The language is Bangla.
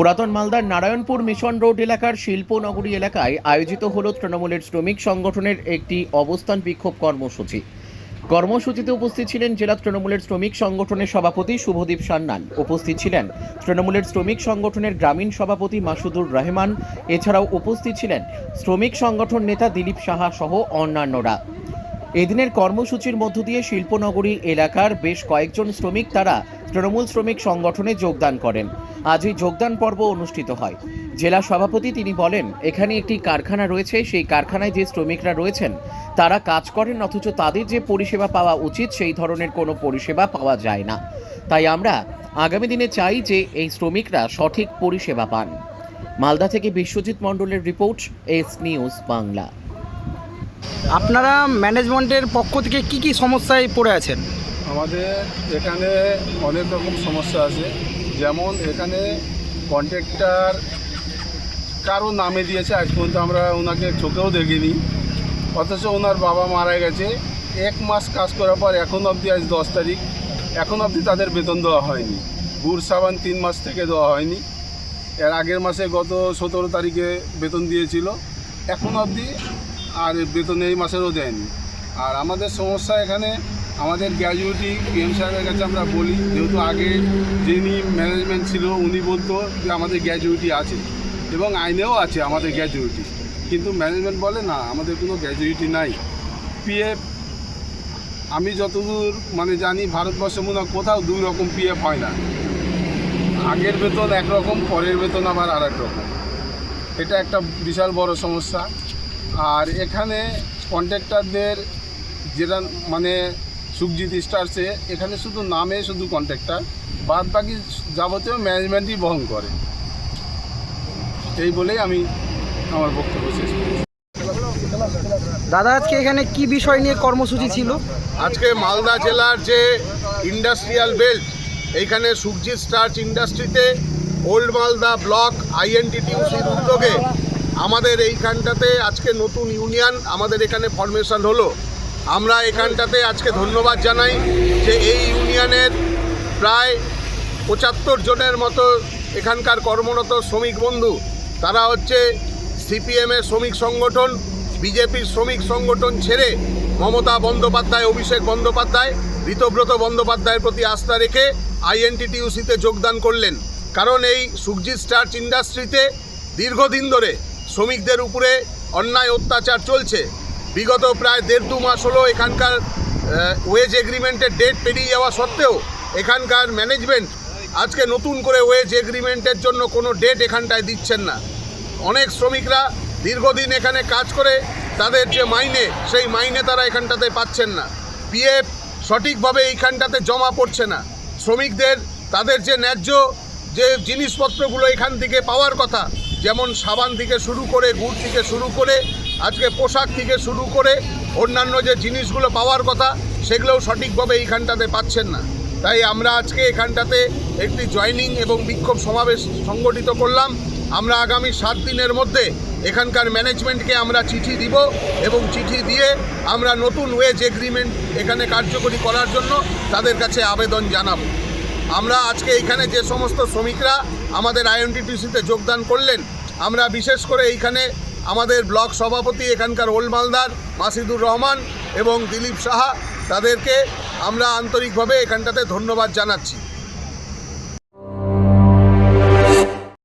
পুরাতন মালদার নারায়ণপুর মিশন রোড এলাকার শিল্পনগরী এলাকায় আয়োজিত হল তৃণমূলের শ্রমিক সংগঠনের একটি অবস্থান বিক্ষোভ কর্মসূচি। কর্মসূচিতে উপস্থিত ছিলেন জেলা তৃণমূলের শ্রমিক সংগঠনের সভাপতি শুভদীপ সান্যাল। উপস্থিত ছিলেন তৃণমূলের শ্রমিক সংগঠনের গ্রামীণ সভাপতি মাসুদুর রহমান। এছাড়াও উপস্থিত ছিলেন শ্রমিক সংগঠন নেতা দিলীপ সাহা সহ অন্যান্যরা। এদিনের কর্মসূচির মধ্য দিয়ে শিল্পনগরী এলাকার বেশ কয়েকজন শ্রমিক তারা তৃণমূল শ্রমিক সংগঠনে যোগদান করেন। আজ এই যোগদান পর্ব অনুষ্ঠিত হয়। জেলা সভাপতি তিনি বলেন, এখানে একটি কারখানা রয়েছে, সেই কারখানায় যে শ্রমিকরা রয়েছেন, তারা কাজ করেন, অথচ তাদের যে পরিষেবা পাওয়া উচিত, সেই ধরনের কোনো পরিষেবা পাওয়া যায় না। তাই আমরা আগামী দিনে চাই যে এই শ্রমিকরা সঠিক পরিষেবা পান। মালদা থেকে বিশ্বজিৎ মণ্ডলের রিপোর্ট, এস নিউজ বাংলা। আপনারা ম্যানেজমেন্টের পক্ষ থেকে কি কি সমস্যায় পড়ে আছেন? আমাদের এখানে অনেক রকম সমস্যা আছে। যেমন এখানে কন্ট্রাক্টর কারও নামে দিয়েছে, আজ পর্যন্ত আমরা ওনাকে চোখেও দেখিনি। অথচ ওনার বাবা মারা গেছে। এক মাস কাজ করার পর এখন অবধি আজ দশ তারিখ। এখন অবধি তাদের বেতন দেওয়া হয়নি। গুড় সাবান তিন মাস থেকে দেওয়া হয়নি। এর আগের মাসে গত সতেরো তারিখে বেতন দিয়েছিল। এখন অবধি আর বেতন এই মাসেরও দেয়নি আর আমাদের সমস্যা এখানে, আমাদের গ্র্যাজুয়েটি পিএম সাহেবের কাছে আমরা বলি, যেহেতু আগে যিনি ম্যানেজমেন্ট ছিল, উনি বলতো যে আমাদের গ্র্যাজুয়েটি আছে এবং আইনেও আছে আমাদের গ্র্যাজুয়েটি কিন্তু ম্যানেজমেন্ট বলে, না, আমাদের কোনো গ্র্যাজুয়েটি নাই। পিএফ, আমি যতদূর মানে জানি, ভারতবর্ষে মনে কোথাও দুই রকম পিএফ হয় না। আগের বেতন একরকম, পরের বেতন আবার আর রকম। এটা একটা বিশাল বড় সমস্যা। আর এখানে কন্ট্রাক্টরদের যেটা মানে সুখজিৎ স্টার্সে এখানে শুধু নামে শুধু কন্ট্রাক্টর বাদ বাকি যাবতীয় ম্যানেজমেন্টই বহন করে। এই বলেই আমি আমার বক্তব্য শেষ করছি। দাদা আজকে এখানে কি বিষয় নিয়ে কর্মসূচি ছিল? আজকে মালদা জেলার যে ইন্ডাস্ট্রিয়াল বেল্ট এইখানে সুখজিৎ স্টার্চ ইন্ডাস্ট্রিতে ওল্ড মালদা ব্লক আইএনটিটিউসির উদ্যোগে আমাদের এইখানটাতে আজকে নতুন ইউনিয়ন আমাদের এখানে ফরমেশন হলো। আমরা এখানটাতে আজকে ধন্যবাদ জানাই যে এই ইউনিয়নের প্রায় পঁচাত্তর জনের মতো এখানকার কর্মরত শ্রমিক বন্ধু। তারা হচ্ছে সিপিএমের শ্রমিক সংগঠন, বিজেপির শ্রমিক সংগঠন ছেড়ে মমতা বন্দ্যোপাধ্যায়, অভিষেক বন্দ্যোপাধ্যায়, ঋতব্রত বন্দ্যোপাধ্যায়ের প্রতি আস্থা রেখে আইএনটিটিউসিতে যোগদান করলেন। কারণ এই সুখজিৎ স্টার্চ ইন্ডাস্ট্রিতে দীর্ঘদিন ধরে শ্রমিকদের উপরে অন্যায় অত্যাচার চলছে। বিগত প্রায় দেড় দু মাস হলো এখানকার ওয়েজ এগ্রিমেন্টের ডেট পেরিয়ে যাওয়া সত্ত্বেও এখানকার ম্যানেজমেন্ট আজকে নতুন করে ওয়েজ এগ্রিমেন্টের জন্য কোনো ডেট এখানটায় দিচ্ছেন না। অনেক শ্রমিকরা দীর্ঘদিন এখানে কাজ করে, তাদের যে মাইনে, সেই মাইনে তারা এখানটাতে পাচ্ছেন না। পিএফ সঠিকভাবে এইখানটাতে জমা পড়ছে না। শ্রমিকদের, তাদের যে ন্যায্য যে জিনিসপত্রগুলো এখান থেকে পাওয়ার কথা যেমন সাবান থেকে শুরু করে, গুড় থেকে শুরু করে, আজকে পোশাক থেকে শুরু করে, অন্যান্য যে জিনিসগুলো পাওয়ার কথা, সেগুলোও সঠিকভাবে এইখানটাতে পাচ্ছেন না। তাই আমরা আজকে এখানটাতে একটি জয়নিং এবং বিক্ষোভ সমাবেশ সংগঠিত করলাম। আমরা আগামী সাত দিনের মধ্যে এখানকার ম্যানেজমেন্টকে আমরা চিঠি দিব এবং চিঠি দিয়ে আমরা নতুন ওয়েজ এগ্রিমেন্ট এখানে কার্যকরী করার জন্য তাদের কাছে আবেদন জানাব। আমরা আজকে এখানে যে সমস্ত শ্রমিকরা আমাদের আইএনটিটিসিতে যোগদান করলেন। আমরা বিশেষ করে এইখানে আমাদের ব্লক সভাপতি এখানকার ওল মালদার, মাসিদুর রহমান এবং দিলীপ সাহা, তাদেরকে আমরা আন্তরিকভাবে এখানটাতে ধন্যবাদ জানাচ্ছি।